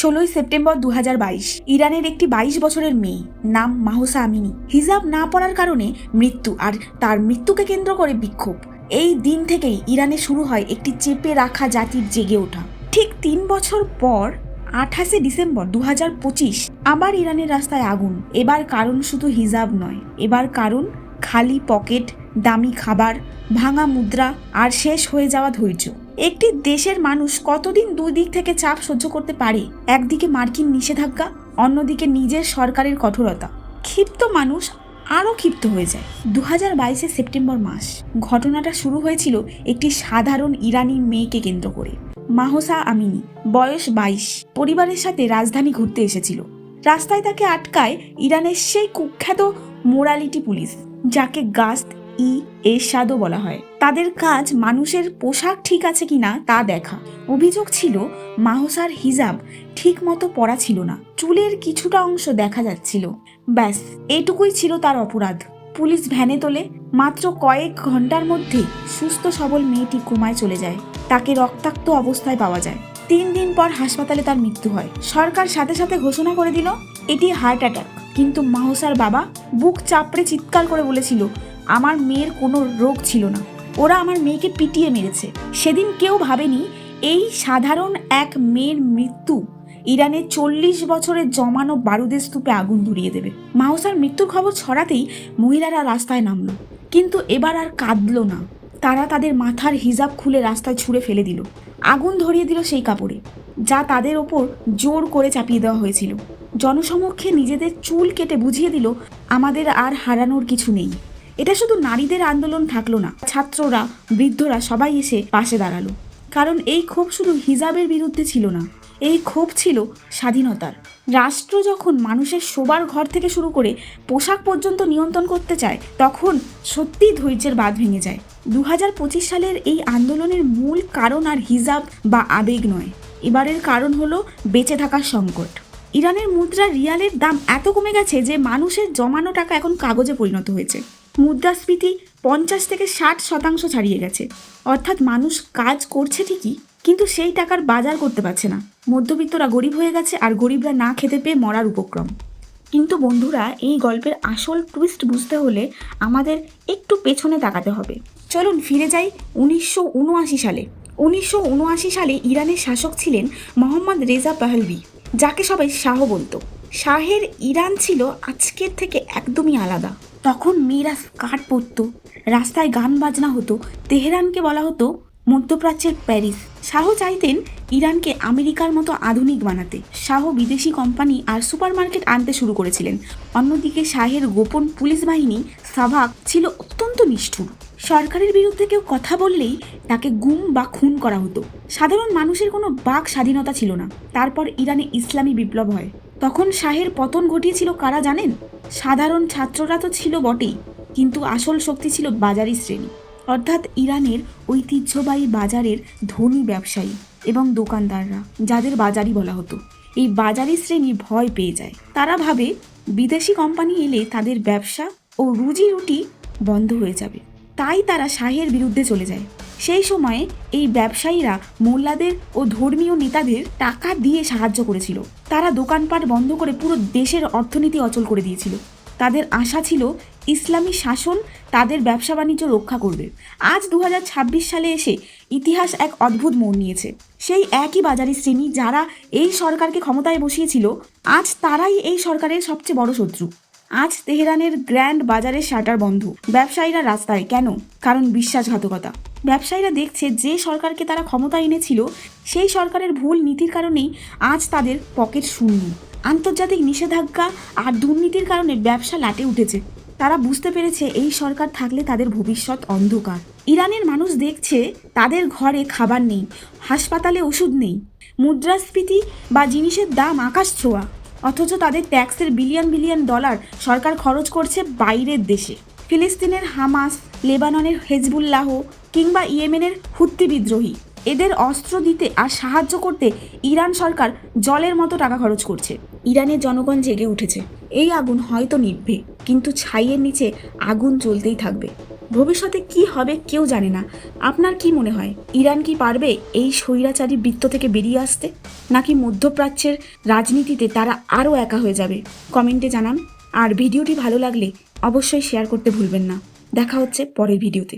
ষোলোই সেপ্টেম্বর দু হাজার বাইশ, ইরানের একটি বাইশ বছরের মেয়ে, নাম মাহসা আমিনী। হিজাব না পড়ার কারণে মৃত্যু আর তার মৃত্যুকে কেন্দ্র করে বিক্ষোভ। এই দিন থেকেই ইরানে শুরু হয় একটি চেপে রাখা জাতির জেগে ওঠা। ঠিক তিন বছর পর, আঠাশে ডিসেম্বর দু আবার ইরানের রাস্তায় আগুন। এবার কারণ শুধু হিজাব নয়, এবার কারণ খালি পকেট, দামি খাবার, ভাঙা মুদ্রা আর শেষ হয়ে যাওয়া ধৈর্য। একটি দেশের মানুষ কতদিন দুই দিক থেকে চাপ সহ্য করতে পারে? একদিকে মার্কিন নিষেধাজ্ঞা, অন্যদিকে নিজের সরকারের কঠোরতা। ক্ষিপ্ত মানুষ আরও ক্ষিপ্ত হয়ে যায়। দু হাজার বাইশে সেপ্টেম্বর মাস। ঘটনাটা শুরু হয়েছিল একটি সাধারণ ইরানি মেয়েকে কেন্দ্র করে। মাহসা আমিনী, বয়স বাইশ, পরিবারের সাথে রাজধানী ঘুরতে এসেছিল। রাস্তায় তাকে আটকায় ইরানের সেই কুখ্যাত মোরালিটি পুলিশ, যাকে গাস্ত ই এরশাদও বলা হয়। তাদের কাজ মানুষের পোশাক ঠিক আছে কিনা তা দেখা। অভিযোগ ছিল, মাহসার হিজাব ঠিক মতো পরা ছিল না। চুলের কিছুটা অংশ দেখা যাচ্ছিল। ব্যাস, এটুকুই ছিল তার অপরাধ। পুলিশ ভ্যানে তোলে, মাত্র কয়েক ঘণ্টার মধ্যে সুস্থ সবল মেয়েটি কোমায় চলে যায়। তাকে রক্তাক্ত অবস্থায় পাওয়া যায়। তিন দিন পর হাসপাতালে তার মৃত্যু হয়। সরকার সাথে সাথে ঘোষণা করে দিল, এটি হার্ট অ্যাটাক। কিন্তু মাহসার বাবা বুক চাপড়ে চিৎকার করে বলেছিল আমার মেয়ের কোনো রোগ ছিল না। ওরা আমার মেয়েকে পিটিয়ে মেরেছে। সেদিন কেউ ভাবেনি এই সাধারণ এক মেয়ের মৃত্যু ইরানে চল্লিশ বছরের জমানো বারুদের স্তূপে আগুন ধরিয়ে দেবে। মাহসার মৃত্যুর খবর ছড়াতেই মহিলারা রাস্তায় নামলো। কিন্তু এবার আর কাঁদল না। তারা তাদের মাথার হিজাব খুলে রাস্তায় ছুঁড়ে ফেলে দিল। আগুন ধরিয়ে দিল সেই কাপড়ে, যা তাদের ওপর জোর করে চাপিয়ে দেওয়া হয়েছিল। জনসমক্ষে নিজেদের চুল কেটে বুঝিয়ে দিল, আমাদের আর হারানোর কিছু নেই। এটা শুধু নারীদের আন্দোলন থাকল না, ছাত্ররা, বৃদ্ধরা সবাই এসে পাশে দাঁড়াল। কারণ এই ক্ষোভ শুধু হিজাবের বিরুদ্ধে ছিল না, এই ক্ষোভ ছিল স্বাধীনতার। রাষ্ট্র যখন মানুষের শোবার ঘর থেকে শুরু করে পোশাক পর্যন্ত নিয়ন্ত্রণ করতে চায়, তখন সত্যিই ধৈর্যের বাঁধ ভেঙে যায়। দু সালের এই আন্দোলনের মূল কারণ আর হিজাব বা আবেগ নয়। এবারের কারণ হলো বেঁচে থাকার সংকট। ইরানের মুদ্রা রিয়ালের দাম এত কমে গেছে যে মানুষের জমানো টাকা এখন কাগজে পরিণত হয়েছে। মুদ্রাস্ফীতি পঞ্চাশ থেকে ষাট শতাংশ ছাড়িয়ে গেছে। অর্থাৎ মানুষ কাজ করছে ঠিকই, কিন্তু সেই টাকার বাজার করতে পারছে না। মধ্যবিত্তরা গরিব হয়ে গেছে আর গরিবরা না খেতে পেয়ে মরার উপক্রম। কিন্তু বন্ধুরা, এই গল্পের আসল টুইস্ট বুঝতে হলে আমাদের একটু পেছনে তাকাতে হবে। চলুন ফিরে যাই উনিশশো উনআশি সালে। উনিশশো উনআশি সালে ইরানের শাসক ছিলেন মোহাম্মদ রেজা পাহলভি, যাকে সবাই শাহ বলতো। শাহের ইরান ছিল আজকের থেকে একদমই আলাদা। তখন মেয়েরা স্কার্ট পরতো, রাস্তায় গান বাজনা হতো, তেহরানকে বলা হতো মধ্যপ্রাচ্যের প্যারিস। শাহ চাইতেন ইরানকে আমেরিকার মতো আধুনিক বানাতে। শাহ বিদেশি কোম্পানি আর সুপারমার্কেট আনতে শুরু করেছিলেন। অন্যদিকে শাহের গোপন পুলিশ বাহিনী সাভাক ছিল অত্যন্ত নিষ্ঠুর। সরকারের বিরুদ্ধে কেউ কথা বললেই তাকে গুম বা খুন করা হতো। সাধারণ মানুষের কোনো বাক স্বাধীনতা ছিল না। তারপর ইরানে ইসলামী বিপ্লব হয়। তখন শাহের পতন ঘটিয়েছিল কারা জানেন? সাধারণ ছাত্ররা তো ছিল বটেই, কিন্তু আসল শক্তি ছিল বাজারি শ্রেণি। অর্থাৎ ইরানের ঐতিহ্যবাহী বাজারের ধনী ব্যবসায়ী এবং দোকানদাররা, যাদের বাজারি বলা হতো। এই বাজারি শ্রেণি ভয় পেয়ে যায়। তারা ভাবে, বিদেশি কোম্পানি এলে তাদের ব্যবসা ও রুজি রুটি বন্ধ হয়ে যাবে। তাই তারা শাহের বিরুদ্ধে চলে যায়। সেই সময়ে এই ব্যবসায়ীরা মোল্লাদের ও ধর্মীয় নেতাদের টাকা দিয়ে সাহায্য করেছিল। তারা দোকানপাট বন্ধ করে পুরো দেশের অর্থনীতি অচল করে দিয়েছিল। তাদের আশা ছিল ইসলামী শাসন তাদের ব্যবসা বাণিজ্য রক্ষা করবে। আজ দু হাজার ছাব্বিশ সালে এসে ইতিহাস এক অদ্ভুত মোড় নিয়েছে। সেই একই বাজারি শ্রেণি যারা এই সরকারকে ক্ষমতায় বসিয়েছিল, আজ তারাই এই সরকারের সবচেয়ে বড় শত্রু। আজ তেহরানের গ্র্যান্ড বাজারের শাটার বন্ধ। ব্যবসায়ীরা রাস্তায়, কেন? কারণ বিশ্বাসঘাতকতা। ব্যবসায়ীরা দেখছে যে সরকারকে তারা ক্ষমতা এনেছিল, সেই সরকারের ভুল নীতির কারণেই আজ তাদের পকেট শূন্য। আন্তর্জাতিক নিষেধাজ্ঞা আর দুর্নীতির কারণে ব্যবসা লাটে উঠেছে। তারা বুঝতে পেরেছে এই সরকার থাকলে তাদের ভবিষ্যৎ অন্ধকার। ইরানের মানুষ দেখছে তাদের ঘরে খাবার নেই, হাসপাতালে ওষুধ নেই, মুদ্রাস্ফীতি বা জিনিসের দাম আকাশ ছোঁয়া। অথচ তাদের ট্যাক্সের বিলিয়ন বিলিয়ন ডলার সরকার খরচ করছে বাইরের দেশে। ফিলিস্তিনের হামাস, লেবাননের হেজবুল্লাহ কিংবা ইয়েমেনের হুত্তি বিদ্রোহী। এদের অস্ত্র দিতে আর সাহায্য করতে ইরান সরকার জলের মতো টাকা খরচ করছে। ইরানের জনগণ জেগে উঠেছে। এই আগুন হয়তো নিভবে। কিন্তু ছাইয়ের নিচে আগুন চলতেই থাকবে। ভবিষ্যতে কি হবে কেউ জানে না। আপনার কি মনে হয়, ইরান কি পারবে এই স্বৈরাচারী বৃত্ত থেকে বেরিয়ে আসতে? নাকি মধ্যপ্রাচ্যের রাজনীতিতে তারা আরও একা হয়ে যাবে? কমেন্টে জানান। আর ভিডিওটি ভালো লাগলে অবশ্যই শেয়ার করতে ভুলবেন না। দেখা হচ্ছে পরের ভিডিওতে।